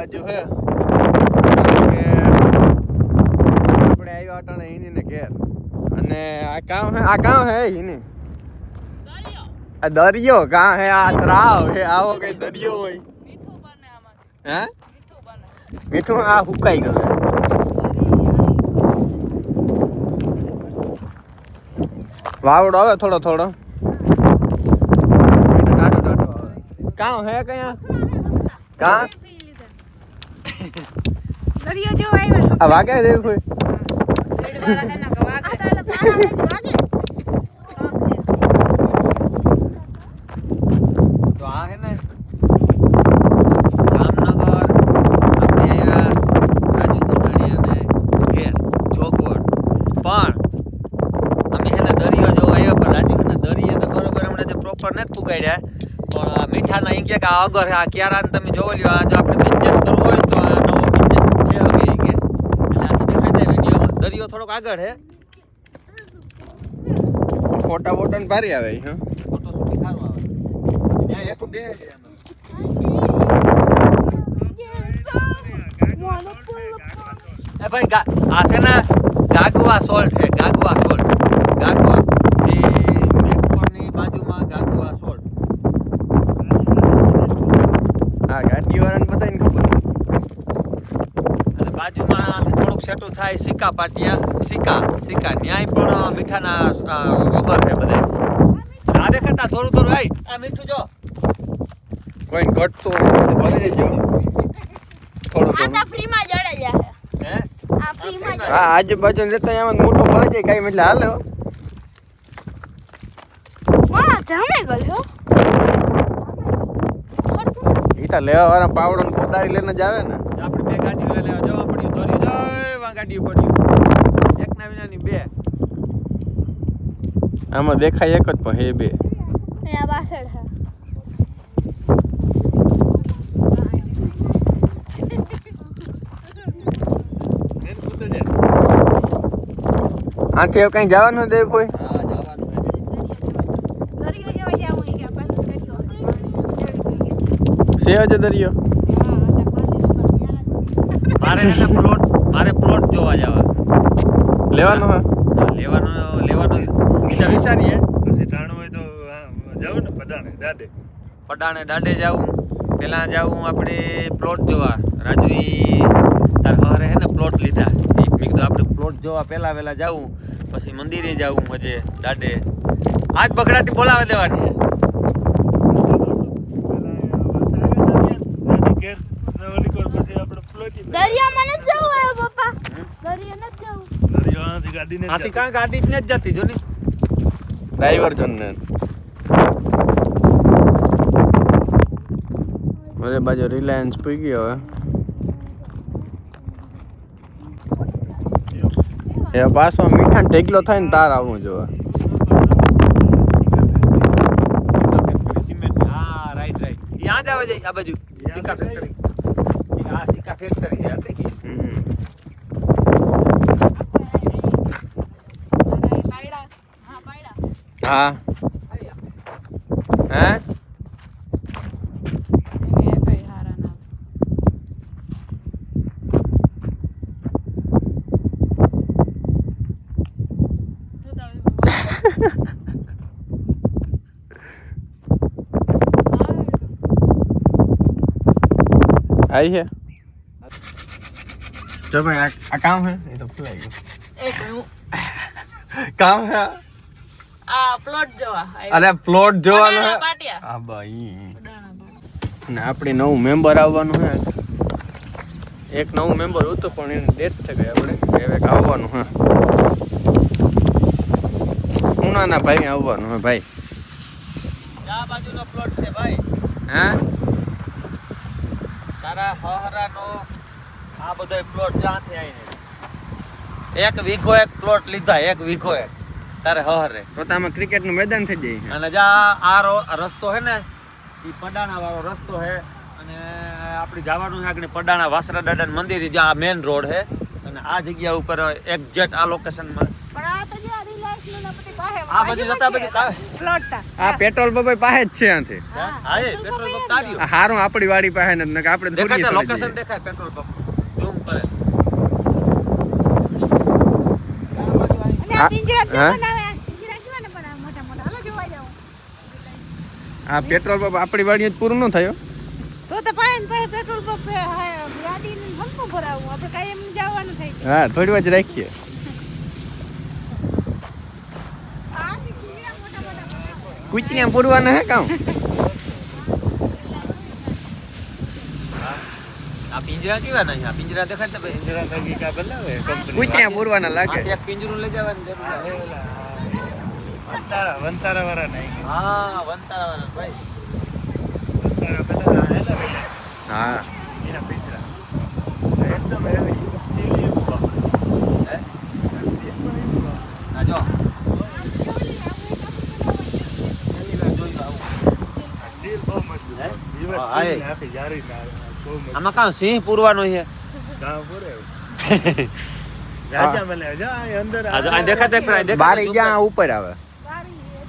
બાજુ છે કે આપણે આવ્યા અટાણે ઈની ને ઘેર. અને આ કામ હે? આ કામ હે ઈની આ દરિયો કાં હે? આ તરાવ હે? આવો કઈ દરિયો હોય. હે? મીઠું આ હુકાઈ ગયું. વાવડો આવે થોડો થોડો. કાં હે કયા? કાં? દરિયો જેવો આવ્યો. આ વાગે દે કોઈ? તો આ હે ને જામનગર આપણે રાજુ કોટણી અને ઘેર જોગવડ પણ અમે હે ને દરિયો જોવા આવ્યા પણ રાજુ દરિયો ને દરિયે તો બરોબર હમણાં જે પ્રોપર નથી પુગાડ્યા. પણ આ મીઠાના અહીં કે આ અગર આ ક્યારા તમે જોવા લ્યો આ જો આપણે બિઝનેસ કરવો હોય તો આ નવો બિઝનેસ છે હવે ઈ કે એટલે આ તો દેખાય જાય વિડીયોમાં થોડોક આગળ હે? ફોટા બોટા ભારી આવે હા. ફોટો સુધી સારું આવે. ત્યાં એક બે એ ભાઈ આ છે ને ગાગવા સોલ્ટ છે ગાગવા સોલ્ટ. ગાગવા જે મેઘપરની બાજુમાં ગાગવા સોલ્ટ આ ગાડી વાળાને બધાને ખબર અને થોડુંક સેટું થાય સિક્કા પાટિયા સિક્કા સિક્કા ન્યાય પણ મીઠાના વગર છે બધા. આ દેખાતા થોડું થોડું આઈ આ મીઠું જો. કોઈ ઘટતું હોય તો ભરી દેજો. થોડું આ ફ્રીમાં જડે જાય હે? આ ફ્રીમાં જ હા આજુબાજુ લેતા એમાં મોટો ભરાઈ જાય કાંઈ એટલે હાલો. વાહ જામે ગયો. ઈ લેવા વાળા પાવડો ને કોદારી લઈને જ આવે ને. આપણે બે ગાડીઓ લઈ લેવા ધોરી જાય પડ્યું એક ના વિનાની બે. આમાં દેખાય એક જ પણ હે બે. પાછળ છે. આથી કઈ જવાનું દે કોઈ હા દરિયો. છે દરિયો? મારે પ્લોટ મારે પ્લોટ જોવા જવા લેવાનો હા. લેવાનો લેવાનો બીજા વિચારીએ પછી ટાણું હોય તો જવું ને પડાણે દાડે. પડાણે દાડે જાવું પેલા જાવું આપણે પ્લોટ જોવા. રાજુ એ તાર હરે હે ને પ્લોટ લીધા. કીધું આપણે પ્લોટ જોવા પહેલાં વહેલા જાવું પછી મંદિરે જાવું મજે દાડે. આજ બગડાટી બોલાવે દેવાની ઘેર ને જવું પપ્પા. દરિયા જવું. આથી કાં ગાડી જ નથી જતી જો ને. ડાયવર્જન ને. મારે બાજુ રિલાયન્સ પી ગયો હવે. એ પાછો મીઠા ટેકલો થાય ને તાર આવું જોવા સિમેન્ટ હા રાઈટ રાઈટ ત્યાં જ આવે છે આ બાજુ. સિક્કા ફેક્ટરી આ ફેક્ટરી હમ. હા. હે? આવી છે જો ભાઈ આ આ કામ હે એ તો ભૂલાઈ ગયું કામ હે આ પ્લોટ જોવા અરે પ્લોટ જોવાનો હે? હા ભાઈ. ને આપણે નવું મેમ્બર આવવાનું હે. એક નવું મેમ્બર હતું પણ એની ડેટ થઈ ગઈ આપણે. હવે આવવાનું હે. ઉનાના ભાઈ આવવાનું હે ભાઈ. આ બાજુનો પ્લોટ છે ભાઈ. હે? તારા હહરાનો આ બધો પ્લોટ ક્યાંથી આવીને? એક વીઘો એક પ્લોટ લીધા એક વીઘો એક. તારે હરે તો તમે ક્રિકેટ ક્રિકેટનું મેદાન થઈ જાય અને જા આ રો- રસ્તો હે ને એ પડાણા વાળો રસ્તો હે અને આપણે જવાનું છે આગળ પડાણા વાસરા દાદા મંદિર જ્યાં મેન રોડ હે અને આ જગ્યા ઉપર એક્ઝેક્ટ આ લોકેશનમાં પણ આ જો ના આ બાજુ જતા બધી પ્લોટ આ પેટ્રોલ પંપ પાસે જ છે આથી હા એ પેટ્રોલ પંપ તાર્યું. હારું આપણી વાડી પાસે નથી આપણે લોકેશન દેખાય પેટ્રોલ પંપ ઝૂમ કરે અને આ હા, પિંજરા હા. કેવા બનાવે આ પિંજરા કેવા ને બનાવે મોટા મોટા હાલો જોવા જાવ આ પેટ્રોલ પંપ આપણી વાડી પૂરું ન થયો તો તો પાયન પાય પેટ્રોલ પંપ ગાડી ને હલકું ભરાવું. આપણે એમ જવાનું થાય છે હા થોડી વાર જ રાખીએ. કુચિયા પૂરવાના હે કામ? આ પિંજરા કેવા નહીં? આ પિંજરા દેખાય છે ભાઈ. જરા થકી કા બનાવે કંપની. પૂરવાના લાગે. એક પિંજરું લઈ જવાની જરૂર. વંતારા વંતારા વાળા નહીં. હા વંતારા વાળા ભાઈ. વંતારા પેલા હેલા ભાઈ. હા. એના પિંજરા. એકદમ હેવી સ્ટીલ એવું હે? આ જો બહુ મજબૂત. હે? દિવસ આખી જારી ના આમાં કાં સિંહ પૂરવાનો છે? ઉપર આવે.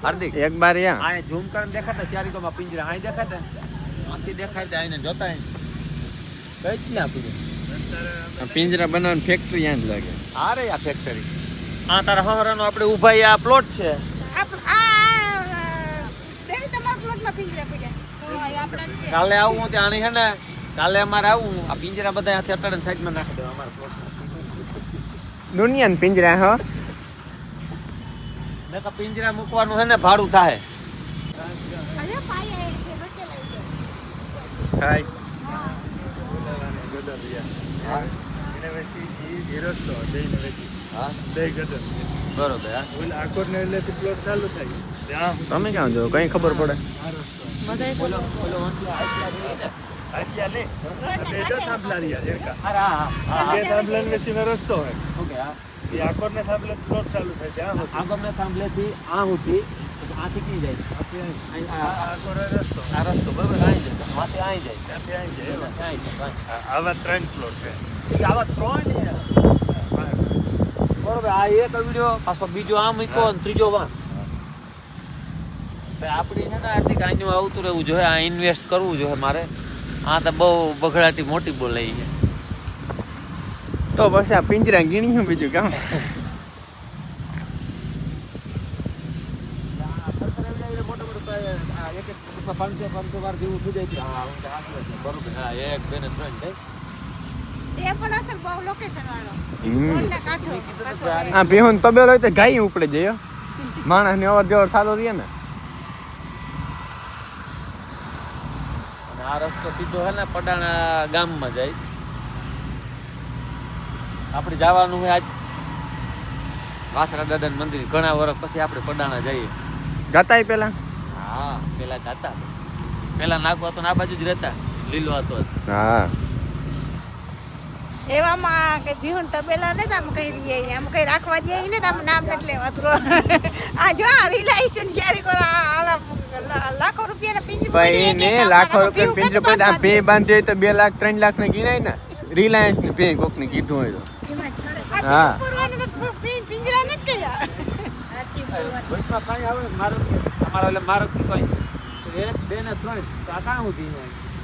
હાર્દિક. એક બારી આ આ ઝૂમ કરીને દેખાતા ચારી કોમાં પિંજરા. અહીં દેખાતા? આથી દેખાય આઈને જોતા કઈ જ ના પૂરું પિંજરા બનાવવાની ફેક્ટરી જ લાગે. આ રે આ ફેક્ટરી આ તારા હવારાનો આપણે ઊભા આ પ્લોટ છે. આપ આ દેવી તમારા પ્લોટમાં પિંજરા પડ્યા. કાલે આવું ત્યાં આની છે ને કાલે અમારે આવું આ પિંજરા બધા હાથે અટાડીને સાઈડમાં નાખી દેવા અમારા પ્લોટમાં દુનિયાન પિંજરા હો. મેં તો પિંજરા મૂકવાનું છે ને ભાડું થાય. હાય. તમે ક્યાં જો કઈ ખબર પડે? હા હા. ને વેચીનો રસ્તો હોય. ઓકે હા. એ આકોર ને થાંભલે પ્લોટ ચાલુ થાય થાંભલેથી આ આથી ક્યાં જાય? અહીં આ આ- આકોર રસ્તો. આ રસ્તો બરાબર અહીં જાય. માથે અહીં જાય. ત્યાંથી અહીં જાય એવા. જાય આવા ત્રણ પ્લોટ છે. આવા ત્રણ છે. બરોબર આ એક વીડિયો પાછો બીજો આમ મૂક્યો અને ત્રીજો વાન આપણી છે ને આર્થિક આનું આવતું રહેવું જોઈએ આ ઇન્વેસ્ટ કરવું જોઈએ મારે. આ તો બહુ બગડાટી મોટી બોલાઈ છે તો પછી આ પિંજરા ગીણી હું બીજું કામ પાંચસો પાંચસો વાર જેવું થઈ જાય. હા, હું. બરોબર હા એક બે ને ત્રણ થાય એ પણ અસર બહુ લોકેશન વાળો હમ. રોડના કાંઠો પાછો રહે. આ ભેહું તબેલો તો ગાય ઉપડે જઈએ માણસ ને અવર જવર ચાલુ રહીએ ને આ રસ્તો સીધો હે ને પડાણા ગામમાં જાય. આપણે જવાનું હોય આજ. વાસરા દાદાનું મંદિર ઘણા વર્ષ પછી આપણે પડાણા જઈએ. જતા પેલા? હા પેલા જતા. પેલા નાગવા તો ના બાજુ જ રહેતા. લીલો હતો. હા. એવામાં કઈ ભીહુન તબેલા ને આમ કઈ દઈએ આમ કંઈ રાખવા દઈએ ને આમ નામ નથી લેવાતું. આ જો આ રિલાયન્સ જ્યારે કરો આ લાખો રૂપિયા પિંજરો પડે આ ભે બાંધી હોય તો બે લાખ ત્રણ લાખ ને ગીણાય ને. રિલાયન્સની ભે કોક ને કીધું હોય તો. હા. બે ને ત્રણ તો આ કાં સુધી છે?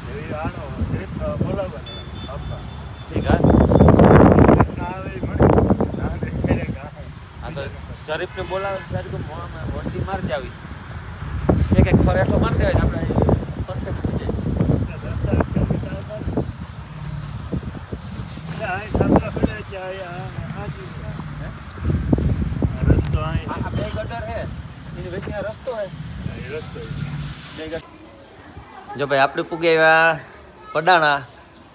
એવી આનો ટ્રીપ બોલાવે ને આપવા ઠીક હા શરીફને બોલાવે ત્યારે તો મોંમાં વંટી મારી જાવી એક એક ફર એટલો મારી દેવાય આપણે પરફેક્ટ થઈ જાય. જો ભાઈ આપણે પૂગે આવ્યા પડાણા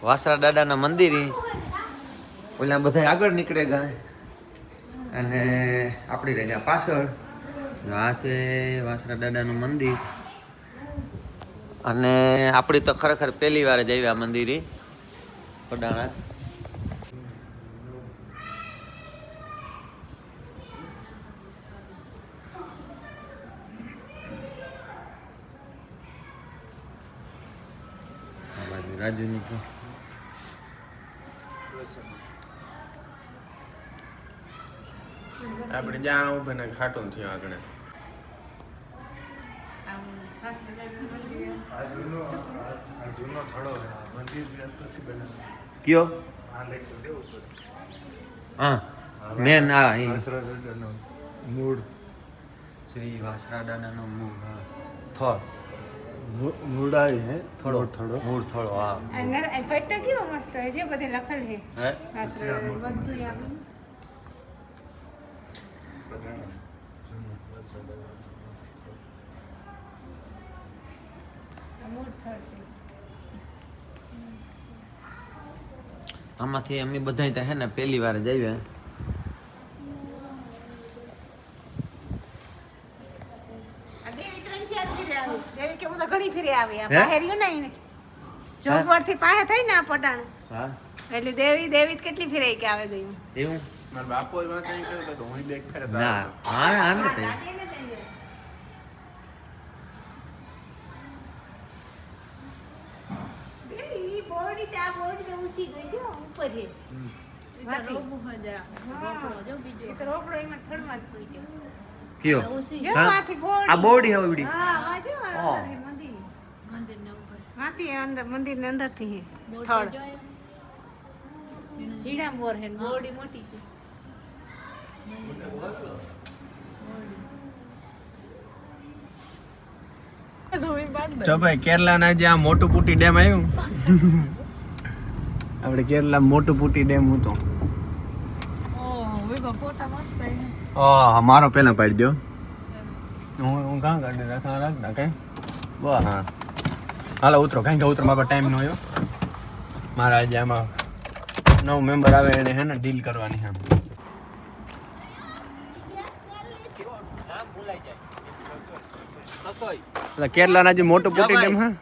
વાસરા દાદાના મંદિરે. ઓલા બધા આગળ નીકળે ગયા. અને આપણી રહી ગયા પાછળ આ છે વાસરા દાદાનું મંદિર. અને આપણી તો ખરેખર પહેલી વાર જ આવ્યા મંદિરે. પડાણા. રાજુની તો આપણે જ્યાં ઉભે ને ખાટું થયું આગળ. કયો? હા મેન આ મૂળ શ્રી વાસરા દાદાનો મૂળ મૂ- મૂળાઈ હે થોડો. થોડો. મૂળ થોડો હા. આ ન- કેવો મસ્ત હોય છે બધે લખેલ હે? બધું આમ બધાનો જૂનો વાસરા દાદાનો. મૂળ થળ છે આમાંથી અમે બધા હે ને પહેલી વાર જઈએ ફેરે આવી દેવી કે હું તો ઘણી ફેરે આવી. આ હે? પાસે રહ્યું ને. એને જોબ પરથી પાસે થઈ ને આ પટાણ. એટલે દેવી દેવી કેટલી ફેરાઈ કે આવે ગયું એવું? મારા બાપુ માં કઈ કહ્યું તો હું દેખ ફેરે ના હા હા ને તે. દેવી, ઈ બોરડી તે ગઈ છે ઉપર. હા. એમાં. અંદર મંદિર. ની અંદરથી સ્થળ થડ. હે ને મોટી છે. જો ભાઈ કેરલાના જે આ મોટું પુટી ડેમ આવ્યું આપણે કેરલા મોટું પુટી ડેમ હતો. હા મારો પેલા પાડી દો હું હું કાં કાઢી રાખા રાખ ના કઈ? બસ હા. હાલો ઉતરો કાંઈ ઉતરો મારા ટાઈમ નો આવ્યો. મારા આજે આમાં નવ મેમ્બર આવે એને હે ને ડીલ કરવાની છે આમ. એટલે કેરલાના જે મોટો પોટી ડેમ હા?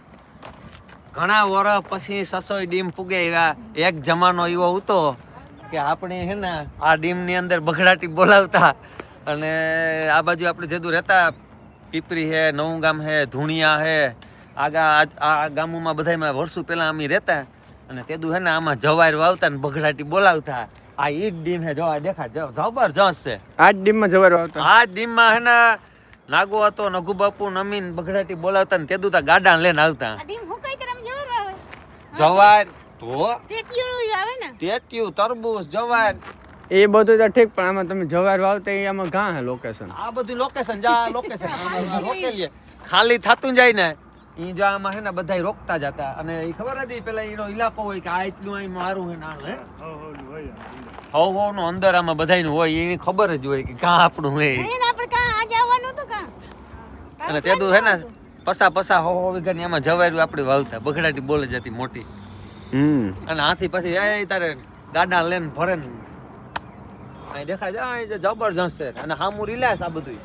ઘણા વર્ષ પછી સસોઈ ડીમ પૂગે એવા એક જમાનો એવો હતો કે આપણે હે ને આ ડીમની અંદર બગડાટી બોલાવતા અને આ બાજુ આપણે જેદું રહેતા પીપરી હે નવું ગામ હે ધૂણિયા હે આગા આ- આ ગામોમાં બધામાં વર્ષો પહેલાં અમે રહેતા અને તેદું હે ને આમાં જવાર વાવતા ને બગડાટી બોલાવતા. આ એક ડીમ હે જોવા દેખાડ જો જબરજસ્ત છે. આ જ ડીમમાં જવાર આવતો આ ડીમમાં હે ને નાગો હતો નગુ બાપુ નમીન બગડાટી બોલાવતા ને તે દુતા ગાડા લઈને આવતા. ડીમ હુકાઈ ત્યારે આમ જવાર આવે જવાર તો ટેટિયું આવે ને? ટેટિયું તરબૂચ જવાર. એ બધું તો ઠીક પણ આમાં તમે જવાર વાવતા એ આમાં કાં લોકેશન આ બધું લોકેશન જા લોકેશન રોકેલીએ ખાલી થતું જાય ને. ઈ જો આમાં હે ને બધાય રોકતા જતા. અને એ ખબર હતી પેલા એનો ઇલાકો હોય કે આ એટલું અહીં મારું હે ના હે? હવ હવ નો અંદર. આમાં બધાયનું હોય એની ખબર જ હોય કે કાં આપણું હોય આપણે કાં આજે આવવાનું હતું કાં? અને તેદું હે ને પસા પસા હો હો વીઘાની એમાં જવાયું આપણે વાવતા બગડાટી બોલે જતી મોટી. હમ. અને આથી પછી એ તારે ગાડા લઈને ભરે ને. અહીં દેખાય જાય જબરજસ્ત છે અને હામું રિલાયન્સ આ બધું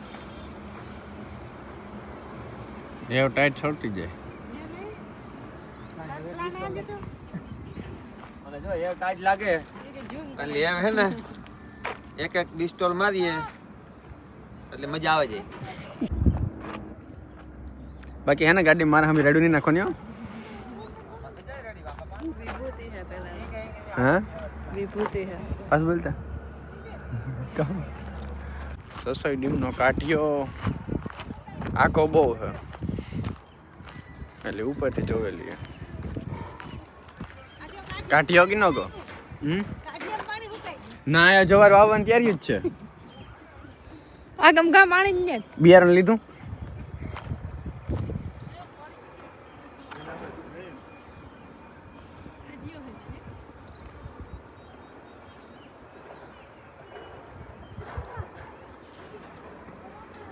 એવો ટાઈટ છોડતી જાય. અને જો એ ટાઈટ લાગે. એટલે એમ હે ને એક એક ડિસ્ટોલ મારીએ એટલે મજા આવે જાય. બાકી હે ને ગાડી મારા હમી રેડું નહીં નાખવાની હો. હા? વિભૂતિ હે પાસ બોલતા. સોસાઈ ડીમનો કાઠિયો. આખો બહુ છે. એટલે ઉપરથી જોવેલી છે. કાઠિયો કે ન ગો? હમ? ના આ જવાર વાવવાનું ત્યારે જ છે? આ ગમગા પાણી જ ને બિયારણ લીધું?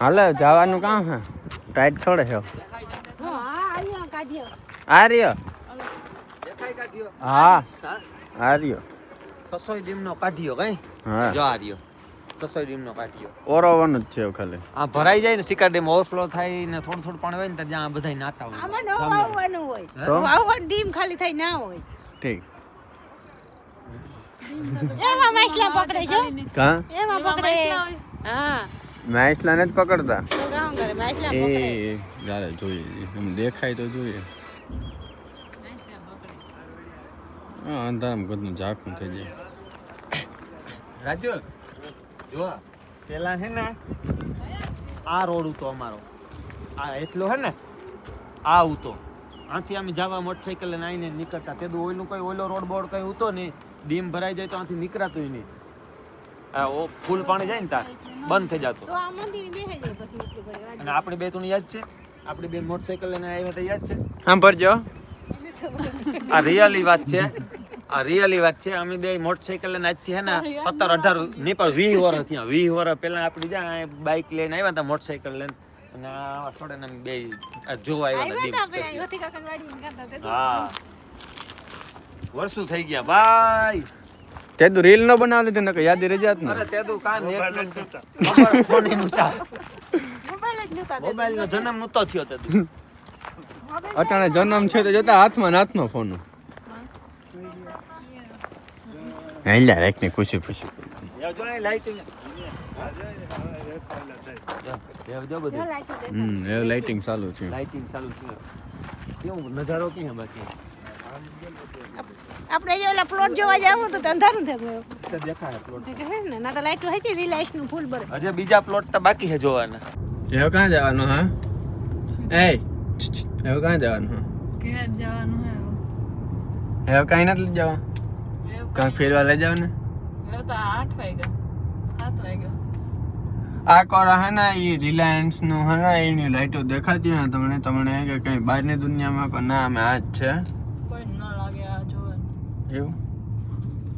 હાલે જવાનું કામ હે? ટાઈટ છોડે છે અહીંયા કાઢ્યો. આ રહ્યો. હા. હા. આ રહ્યો. સસોઈ ડીમનો કાઢ્યો કઈ? હા. જો આર્યો સસોઈ ડીમનો કાઢ્યો. ઓરોવન જ છે ખાલી. આ ભરાઈ જાય ને શિકાર ડેમ ઓવરફ્લો થાય ને થોડું થોડું પાણી હોય ને ત્યાં બધા નાતા હોય. આમાં નો વાવવાનું હોય? વાવવાનું ડીમ ખાલી થઈ ના હોય. ઠીક. એમાં માછલા પકડે છે કા? એમાં પકડે. હા. માછલા ને જ પકડતા? એ પકડે જ્યારે જોઈએ. એમ દેખાય તો જોઈએ. હા અંધારામાં બધું ઝાકું થઈ જાય. રાજુ જો પેલા હે ને આ રોડ ઉતો અમારો. આ એટલો હે ને આ ઉતો. આથી અમે જવા મોટરસાઇકલ લઈને આવીને નીકળતા. તે ઓઈલું કઈ ઓઈલો રોડ બોર્ડ કઈ ઉતો નહીં. ડીમ ભરાઈ જાય તો આથી નીકળાતું નહીં. આ ઓ ફૂલ પાણી જાય ને તાર બંધ થઈ જતો. તો આ મંદિર બેસે જાય પછી એટલી બધી. વાત. અને આપણે બે તું યાદ છે? આપણે બે મોટરસાઇકલ લઈને આવ્યા તો યાદ છે? સાંભળજો. આ રિયલી વાત છે. આ રિયલી વાત છે. અમે બે મોટરસાઇકલ લઈને આજથી હે ને સત્તર અઢાર નહીં પણ વીસ વર્ષ થયા. વીસ વર્ષ પહેલા આપણે જ્યાં બાઇક લઈને આવ્યા હતા મોટરસાઇકલ લઈને અને આ થોડે ને બે આ જોવા આવ્યા હતા. હા. વર્ષો થઈ ગયા. ભાઈ તે તું રીલ ન બનાવ લીધી નકે યાદી રહી જાત ને અરે તે તું કા નેટ ન જોતા. ફોન ન જોતા મોબાઈલ જ જોતા મોબાઈલ નો જન્મ નતો થયો તે તું અટાણે જન્મ છે તો જતા હાથમાં ને હાથમાં ફોન હેલ્યા રાખ ને. ખુશી ખુશી લાઇટિંગ ચાલુ છે લાઇટિંગ ચાલુ છે કેવું નજારો ક્યાં બાકી? આપણે જે ઓલા પ્લોટ જોવા જાવું તો અંધારું થઈ ગયું. તો દેખાય પ્લોટ હે ને ના તો લાઈટ હોય છે રિલાયન્સનું ફૂલ બર હજે બીજા પ્લોટ તો બાકી છે જોવાના. હવે ક્યાં જવાનું હા? એ હવે ક્યાં જવાનું હા? ઘેર જવાનું હે હવે. કાંઈ નથી લઈ જવા? એવું કાંઈ ફેરવા લઈ જાવ ને એવું તો આઠ વાગ્યા. સાત વાગ્યા. આ કોરા હે ને એ રિલાયન્સનું હે ને એની લાઈટો દેખાતી હોય તમને તમને કે કઈ બહારની દુનિયામાં પણ ના અમે આ જ છે કોઈ ન લાગે આ જોવાનું એવું?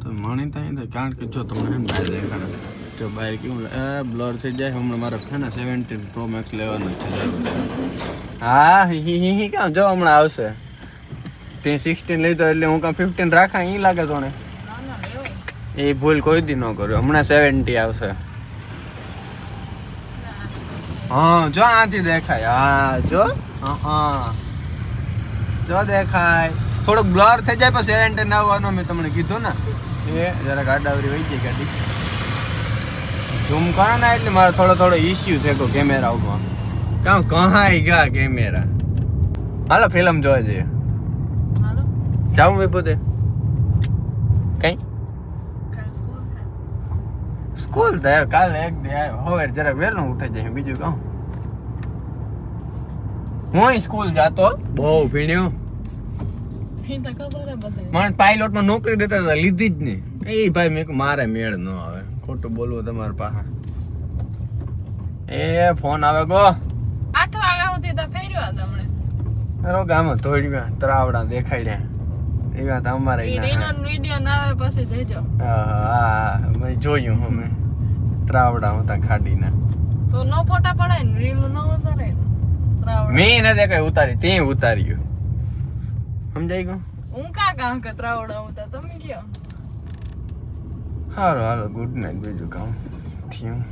તો મને તો અહીં કારણ કે જો તમને એમ બહાર દેખાડે. જો બહાર કેવું એ બ્લર થઈ જાય. હમણાં મારે છે ને સેવન્ટીન પ્રો મેક્સ લેવાનું છે. હા, હી હી હી કામ જો હમણાં આવશે. તે સિક્સટીન લીધો એટલે હું કાં ફિફ્ટીન રાખા એ લાગે તોને. એ ભૂલ કોઈ દી ન કર્યો હમણાં સેવન્ટી આવશે. હા, જો આથી દેખાય. હા, જો. હા. જો દેખાય. થોડુંક બ્લર થઈ જાય પણ સેવન્ટીન આવવાનો મેં તમને કીધું ને. એ. જરાક આડાવરી વહી જાય ગાડી. ઝૂમ કરો ને એટલે મારે થોડો થોડો ઇશ્યુ છે કો કેમેરા ઉપર. કામ કહાઈ ગયા કેમેરા હાલો ફિલ્મ જોવા જઈએ. જાઉં મેં પોતે. કઈ? સ્કૂલ થાય સ્કૂલ કાલે એક દે આવ્યો હવે જરાક વહેલું ઉઠે જાય બીજું કહું. હું સ્કૂલ જાતો? બહુ ભીણ્યો. મને પાયલોટમાં નોકરી દેતા હતા લીધી જ નહીં. એ ભાઈ મેં મારે મેળ ન આવે. ખોટું બોલવું તમારે પાસે એ ફોન આવે ગો. આઠ વાગ્યા સુધી તો ફેર્યો તમને અરે ગામ ધોડ્યા તરાવડા દેખાડ્યા. એ વાત અમારે વિડિયો ના આવે પછી જજો. હા હા મેં જોયું અમે ત્રાવડા હતા ખાડીના. તો નો ફોટા પડાય ને રીલ ન ઉતારે ત્રાવડા. મેં નથી કઈ ઉતારી તે ઉતાર્યું. સમજાઈ ગયું? હું કા કે ત્રાવડા ઉતા તમે કયો? હારો હાલો ગુડ નાઇટ બીજું કામ થયું.